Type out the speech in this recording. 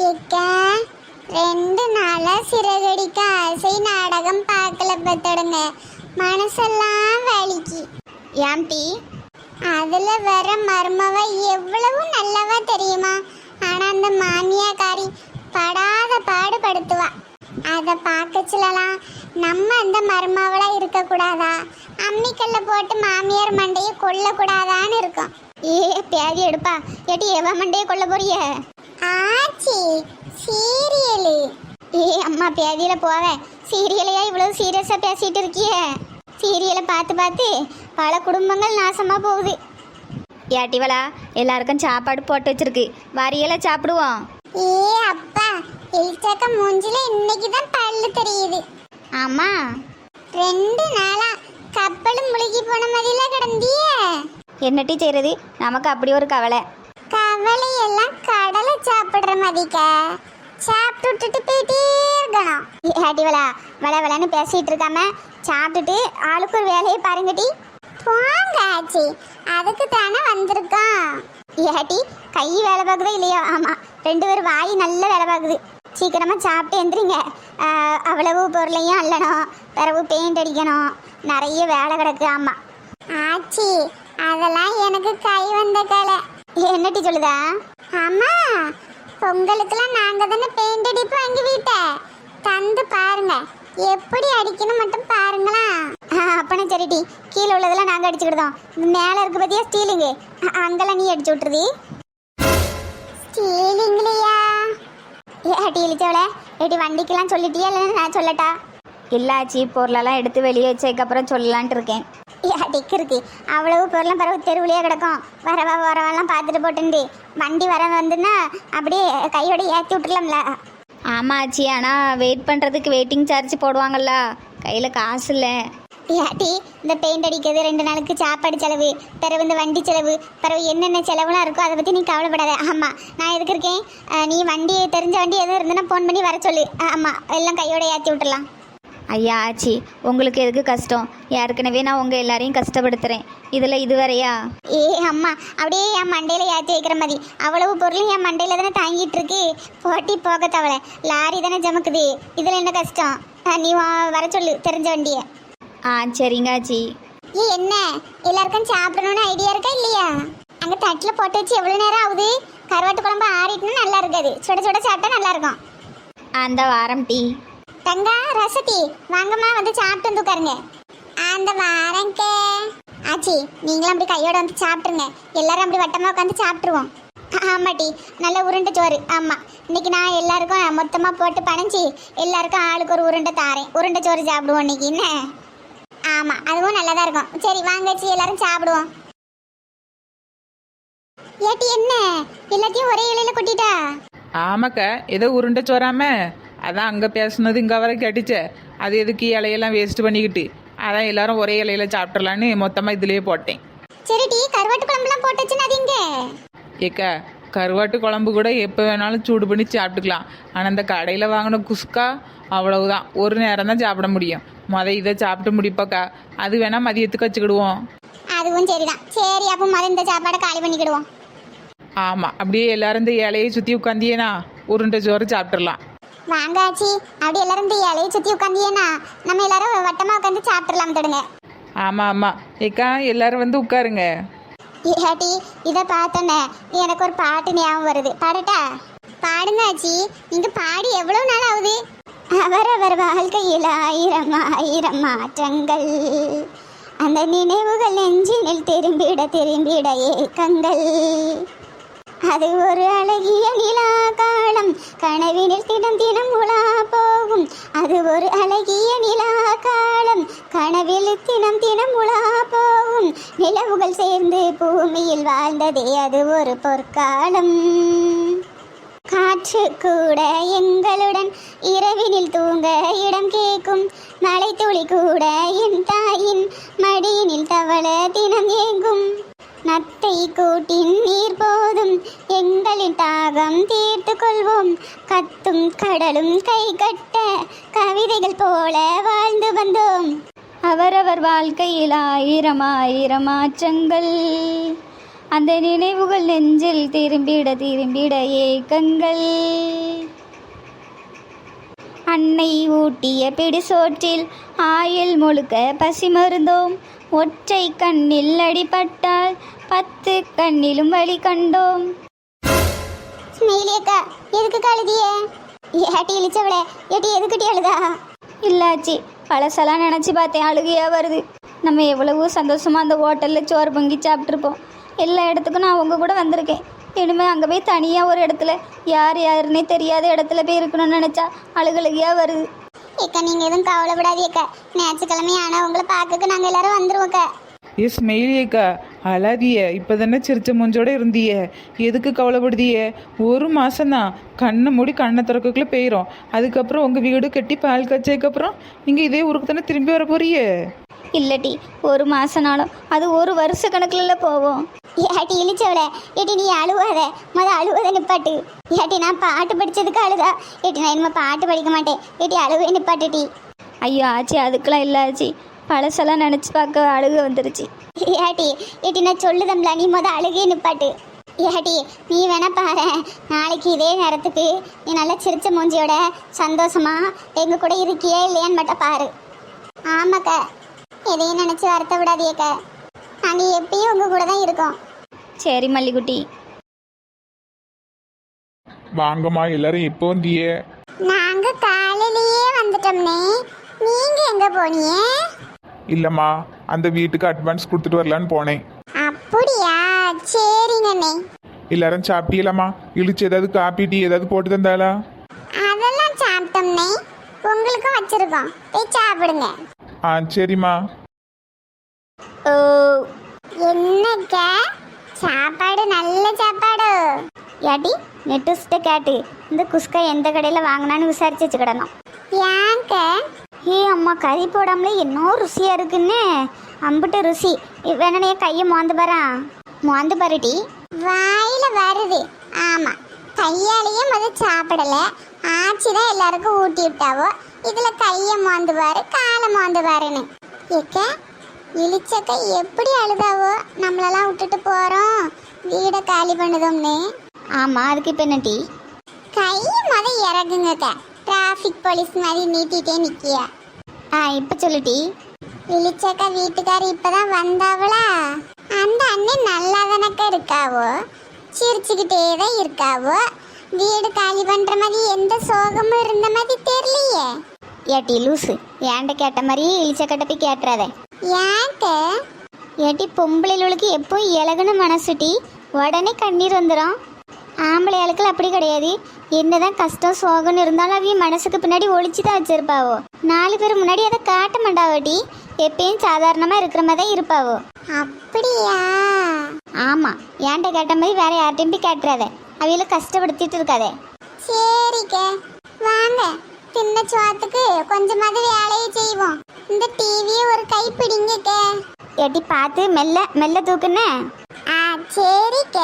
இக்க ரெண்டு நாளா சிறகடிக்க ஆசை நாடகம் பார்க்கல பத்தடுங்க மனசெல்லாம் வலிக்கு. ஏம்டி அதுல வர மர்மவ எவ்வளவு நல்லவா தெரியுமா? ஆனா அந்த மாமியாக்காரி படாத பாடுபடுத்துவா அதை பார்க்க சொல்லலாம் நம்ம அந்த மர்மாவளா இருக்க கூடாதா அம்மிக்கல்ல போட்டு மாமியார் மண்டையை கொல்லக்கூடாதான்னு இருக்கும். ஏ பேதி எடுப்பா. ஏட்டி எவ மண்டையை கொல்ல போறிய? ஆச்சி. சீரியலு. ஏ அம்மா பேதியில போவேன் சீரியலையா இவ்வளவு சீரியஸா பேசிட்டு இருக்கிய? சீரியலை பார்த்து பார்த்து பல குடும்பங்கள் நாசமா போகுது. ஏட்டிவளா எல்லாருக்கும் சாப்பாடு போட்டு வச்சிருக்கு. வரியெல்லாம் சாப்பிடுவோம். ஏ அப்பா இல்ச்சக்க மூஞ்சில இன்னைக்கு தான் பல்லு தெரியுது. ஆமா. ரெண்டு நாளா கப்பலும் முழுகி போன மாதிரில கிடந்தியே. என்னட்டி செய்யறது நமக்கு அப்படி ஒரு கவலை. கவலை எல்லாம் கடலை சாப்பிடுற மாதிரிக்க சாப்பிட்டு விட்டுட்டு போயிட்டே இருக்கணும். ஏட்டிவளா வள வளன்னு பேசிட்டு இருக்காம சாப்பிட்டுட்டு ஆளுக்கு ஒரு வேலையை பாருங்கட்டி போங்க ஆச்சி. அதுக்கு தானே வந்திருக்கோம். ஏட்டி கை வேலை பார்க்குதோ இல்லையோ? ஆமாம் ரெண்டு பேரும் வாய் நல்ல வேலை பார்க்குது. சீக்கிரமாக சாப்பிட்டு எந்திரிங்க. அவ்வளவு பொருளையும் அள்ளணும் பிறகு பெயிண்ட் அடிக்கணும். நிறைய வேலை கிடக்கு ஆமாம் ஆச்சி அதெல்லாம் எனக்கு கை வந்த கலை. என்னட்டி சொல்லுதா? ஆமா பொங்கலுக்கெல்லாம் நாங்க தானே பெயிண்ட் அடிப்போம் எங்க வீட்டை தந்து பாருங்க எப்படி அடிக்கணும் மட்டும் பாருங்களா அப்பனா சரிட்டி கீழே உள்ளதெல்லாம் நாங்கள் அடிச்சுக்கிட்டோம் மேலே இருக்கு பார்த்தியா ஸ்டீலிங்கு அங்கெல்லாம் நீ அடிச்சு விட்டுருதி ஸ்டீலிங்லையா ஏட்டி இழிச்சவளே. ஏட்டி வண்டிக்கெல்லாம் சொல்லிட்டியா இல்லை நான் சொல்லட்டா? இல்லாச்சி பொருளெல்லாம் எடுத்து வெளியே வச்சதுக்கப்புறம் சொல்லலான்ட்டு இருக்கேன். ஏட்டிக்கு இருக்கு அவ்வளவு பொருளும் பிறகு தெருவுலையே கிடக்கும். வரவா வரவெல்லாம் பார்த்துட்டு போட்டுண்டு. வண்டி வர வந்துன்னா அப்படியே கையோட ஏற்றி விட்டுலாம்ல ஆமாம் ஆச்சி ஆனால் வெயிட் பண்ணுறதுக்கு வெயிட்டிங் சார்ஜ் போடுவாங்கல்ல. கையில் காசு இல்லை. ஏட்டி இந்த பெயிண்ட் அடிக்கிறது ரெண்டு நாளுக்கு சாப்பாடு செலவு பிறகு இந்த வண்டி செலவு பிறகு என்னென்ன செலவுலாம் இருக்கோ அதை பற்றி நீ கவலைப்படாத. ஆமாம் நான் எதுக்கு இருக்கேன்? நீ வண்டி தெரிஞ்ச வண்டி எதுவும் இருந்ததுன்னா ஃபோன் பண்ணி வர சொல்லு. ஆமாம் எல்லாம் கையோட ஏற்றி விட்டுலாம் ஐயா ஆச்சி உங்களுக்கு எதுக்கு கஷ்டம்? ஏற்கனவே நான் உங்கள் எல்லாரையும் கஷ்டப்படுத்துகிறேன் இதில் இது வரையா ஏ அம்மா அப்படியே என் மண்டையில் ஏற்றி வைக்கிற மாதிரி. அவ்வளவு பொருளும் என் மண்டையில் தானே தாங்கிட்டு இருக்கு. போட்டி போக தவளை லாரி தானே ஜமக்குது. இதில் என்ன கஷ்டம்? நீ வர சொல்லு. தெரிஞ்ச வண்டியை. ஆ சரிங்க ஆச்சி. ஏ என்ன? எல்லாருக்கும் சாப்பிடணும்னு ஐடியா இருக்கா இல்லையா? அங்க தட்டுல போட்டு வச்சு எவ்வளவு நேரம் ஆகுது? கருவாட்டு குழம்பு ஆறிட்டுனா நல்லா இருக்காது. சுட சுட சாப்பிட்டா நல்லா இருக்கும். அந்த வாரம் டீ. தங்கா ரசதி வாங்கம்மா வந்து சாப்பிட்டு வந்து உட்காருங்க. அந்த வாரங்க ஆச்சி நீங்களும் அப்படி கையோட வந்து சாப்பிட்ருங்க எல்லாரும் அப்படி வட்டமாக உட்காந்து சாப்பிட்ருவோம் ஆமாட்டி நல்ல உருண்டை சோறு. ஆமாம் இன்னைக்கு நான் எல்லாருக்கும் மொத்தமாக போட்டு பணிஞ்சு எல்லாருக்கும் ஆளுக்கு ஒரு உருண்டை தாரேன். உருண்டை சோறு சாப்பிடுவோம் இன்னைக்கு என்ன? ஆமாம் அதுவும் நல்லா தான் இருக்கும். சரி வாங்கச்சி எல்லாரும் சாப்பிடுவோம். ஏட்டி என்ன? எல்லாத்தையும் ஒரே இலையில கொட்டிட்டா? ஆமாக்கா ஏதோ உருண்டை சோறாம. அதான் அங்கே பேசுனது இங்கே வரை கேட்டுச்சே. அது எதுக்கு இலையெல்லாம் வேஸ்ட் பண்ணிக்கிட்டு? அதான் எல்லாரும் ஒரே இலையில சாப்பிட்றலான்னு மொத்தமாக இதுலேயே போட்டேன். சரி டீ கருவாட்டு குழம்புலாம் ஏக்கா கருவாட்டு குழம்பு கூட எப்போ வேணாலும் சூடு பண்ணி சாப்பிட்டுக்கலாம். ஆனால் அந்த கடையில் வாங்கின குஸ்கா அவ்வளவுதான். ஒரு நேரம் தான் சாப்பிட முடியும். முத இதை சாப்பிட்டு முடிப்பாக்கா. அது வேணா மதியத்துக்கு வச்சுக்கிடுவோம். அதுவும் சரிதான். சரி அப்போ முதல்ல இந்த சாப்பாடை காலி பண்ணிக்கிடுவோம். ஆமாம் அப்படியே எல்லாரும் இந்த இலையை சுற்றி உட்காந்தியேனா உருண்டை சோறு சாப்பிட்றலாம் வாங்க ஆச்சி அப்படி எல்லாரும் இந்த இலையை சுத்தி உட்காந்தியேனா நம்ம எல்லாரும் வட்டமா உட்காந்து சாப்பிட்டுலாம் தொடுங்க. ஆமாம் ஆமாம் ஏக்கா எல்லாரும் வந்து உட்காருங்க. ஏட்டி இதை பார்த்தோன்னே எனக்கு ஒரு பாட்டு ஞாபகம் வருது. பாடட்டா? பாடுங்க ஆச்சி. நீங்க பாடி எவ்வளவு நாள் ஆகுது? அவரவர் வாழ்க்கையில் ஆயிரம் ஆயிரம் மாற்றங்கள். அந்த நினைவுகள் நெஞ்சினில் திரும்பிட திரும்பிட ஏக்கங்கள். அது ஒரு அழகிய நிலா கனவினில் தினம் தினம் உலா போகும். அது ஒரு அழகிய நிலா காலம். கனவில் தினம் தினம் உலா போகும். நிலவுகள் சேர்ந்து பூமியில் வாழ்ந்ததே அது ஒரு பொற்காலம். காற்று கூட எங்களுடன் இரவினில் தூங்க இடம் கேட்கும். மழை துளி கூட என் தாயின் மடியினில் தவள தினம் ஏங்கும். நத்தை கூட்டின் நீர் போதும். எங்களின் தாகம் தீர்த்து கொள்வோம். கத்தும் கடலும் கை கட்ட கவிதைகள் போல வாழ்ந்து வந்தோம். அவரவர் வாழ்க்கையில் ஆயிரம் ஆயிரம் மாற்றங்கள் அந்த நினைவுகள் நெஞ்சில் திரும்பிட திரும்பிட ஏக்கங்கள். அன்னை ஊட்டிய பிடிசோற்றில் ஆயில் முழுக்க பசி மருந்தோம். ஒற்றை கண்ணில் அடிபட்டால் பத்து கண்ணிலும் வழி கண்டோம். ஸ்மெயிலியக்கா எதுக்கு கழுதிய ஏட்டி இழிச்சவளே ஏட்டி எதுக்கிட்டி அழுதா? இல்லாச்சி பழசெல்லாம் நினச்சி பார்த்தேன் அழுகையாக வருது. நம்ம எவ்வளவோ சந்தோஷமாக அந்த ஹோட்டலில் சோறு பொங்கி சாப்பிட்ருப்போம் எல்லா இடத்துக்கும் நான் உங்கள் கூட வந்திருக்கேன். இனிமேல் அங்கே போய் தனியாக ஒரு இடத்துல யார் யாருன்னே தெரியாத இடத்துல போய் இருக்கணும்னு நினச்சா அழுகழுகையாக வருது. ஏக்கா நீங்க எதுவும் கவலைப்படாதீக்கா ஞாயிற்றுக்கிழமை ஆனா உங்களை பார்க்க நாங்க எல்லாரும் வந்துருவோக்கா ஏ ஸ்மெயிலியக்கா அழாதிய இப்போ தானே சிரிச்ச மூஞ்சோட இருந்திய எதுக்கு கவலைப்படுதிய ஒரு மாசம்தான். கண்ணை மூடி கண்ணை திறக்கக்குள்ளே போயிடும் அதுக்கப்புறம் உங்கள் வீடு கட்டி பால் காய்ச்சதுக்கப்புறம் நீங்கள் இதே ஊருக்கு தானே திரும்பி வர போறியே இல்லட்டி ஒரு மாதனாலும் அது ஒரு வருஷ கணக்குல போவோம் ஏட்டி இழிச்சவளே ஏட்டி நீ அழுவாத முத அழுவத நிப்பாட்டு. ஏட்டி நான் பாட்டு படிச்சதுக்கு அழுதா ஏட்டி நான் இனிமே பாட்டு படிக்க மாட்டேன். ஏட்டி அழுவே நிப்பாட்டுட்டி ஐயோ ஆச்சி அதுக்கெல்லாம் இல்லை ஆச்சி. பழசெல்லாம் நினச்சி பார்க்க அழுக வந்துருச்சு. ஏட்டி ஏட்டி நான் சொல்லுதம்ல நீ முத அழுகே நிப்பாட்டு. ஏட்டி நீ வேணா பாரு நாளைக்கு இதே நேரத்துக்கு நீ நல்லா சிரிச்ச மூஞ்சியோட சந்தோஷமா எங்க கூட இருக்கியே இல்லையான்னு மட்டும் பாரு. ஆமாக்கா. எதையும் நினைச்சு வருத்த விடாதீக்கா நாங்க எப்பயும் உங்க கூட தான் இருக்கோம். சரி மல்லிகுட்டி. வாங்கம்மா எல்லாரும் எப்போ வந்தியே நாங்க காலையிலேயே வந்துட்டோம்னே. நீங்க எங்க போனீங்க? இல்லைம்மா அந்த வீட்டுக்கு அட்வான்ஸ் கொடுத்துட்டு வரலான்னு போனேன். அப்படியா? சரிங்கண்ணே. எல்லாரும் சாப்பிட்டீங்களாம்மா? இழிச்சு ஏதாவது காப்பி டீ ஏதாவது போட்டு தந்தாளா? அதெல்லாம் சாப்பிட்டோம்னே. உங்களுக்கும் வச்சிருக்கோம். போய் சாப்பிடுங்க. ஆ சரிம்மா. ஓ என்னக்கா சாப்பாடு நல்ல சாப்பாடு. ஏட்டி நெட்டுஸ்ட்ட கேட்டு இந்த குஸ்கா எந்த கடையில் வாங்கினான்னு விசாரிச்சு வச்சுக்கிடணும். ஏங்க? ஏ அம்மா கறி போடாமலே என்ன ருசியாக இருக்குன்னு. அம்பிட்டு ருசி. வேணனே கையை மோந்து பாரேன் மோந்து பாருடி வாயில் வருது. ஆமாம் கையாலேயும் அது சாப்பிடல. ஆச்சி தான் எல்லாருக்கும் ஊட்டி விட்டாவோ. இதில் கையை மோந்து பாரு காலை மோந்து பாருன்னு. ஏக்க இழிச்சக்க எப்படி அழுதாவோ நம்மளெல்லாம் விட்டுட்டு போறோம். வீடை காலி பண்ணுதோம்னு. ஆமாம் அதுக்கு இப்போ என்ன டீ? கை முத இறங்குங்கக்க. டிராஃபிக் போலீஸ் மாதிரி நீட்டிட்டே நிக்கியா. ஆ இப்போ சொல்லு டீ. இழிச்சக்கா வீட்டுக்காரி இப்பதான் வந்தாவளா? அந்த அண்ணன் நல்லா தானக்கா இருக்காவோ? சிரிச்சுக்கிட்டே தான் இருக்காவோ? வீடு காலி பண்ற மாதிரி எந்த சோகமும் இருந்த மாதிரி தெரியலையே. ஏட்டி லூசு. ஏன்ட்ட கேட்ட மாதிரியே இழிச்சக்கட்ட போய் கேட்டுறாதே. ஏன்க்க ஏட்டி பொம்பளைகளுக்கு எப்பவும் இலகுன மனசு டீ உடனே கண்ணீர் வந்துடும் ஆம்பளை ஆளுக்கள் அப்படி கிடையாது. என்னதான் கஷ்டம் சோகம்னு இருந்தாலும் அவங்க மனசுக்கு பின்னாடி ஒளிச்சு தான் வச்சிருப்பாவோ. நாலு பேர் முன்னாடி அதை காட்ட மாட்டாவோ டி எப்பயும் சாதாரணமாக இருக்கிற மாதிரி தான் இருப்பாவோ. அப்படியா? ஆமாம் ஏன்ட்ட கேட்ட மாதிரி வேற யார்ட்டையும் போய் கேட்டுறாதே. அவையில கஷ்டப்படுத்திட்டு இருக்காதே. சரிக்க. வாங்க தின்ன சோத்துக்கு கொஞ்சமாவது வேலையை செய்வோம். இந்த டிவியை ஒரு கை பிடிங்கக்க ஏட்டி பார்த்து மெல்ல மெல்ல தூக்குன்னு ஆ சரிக்க.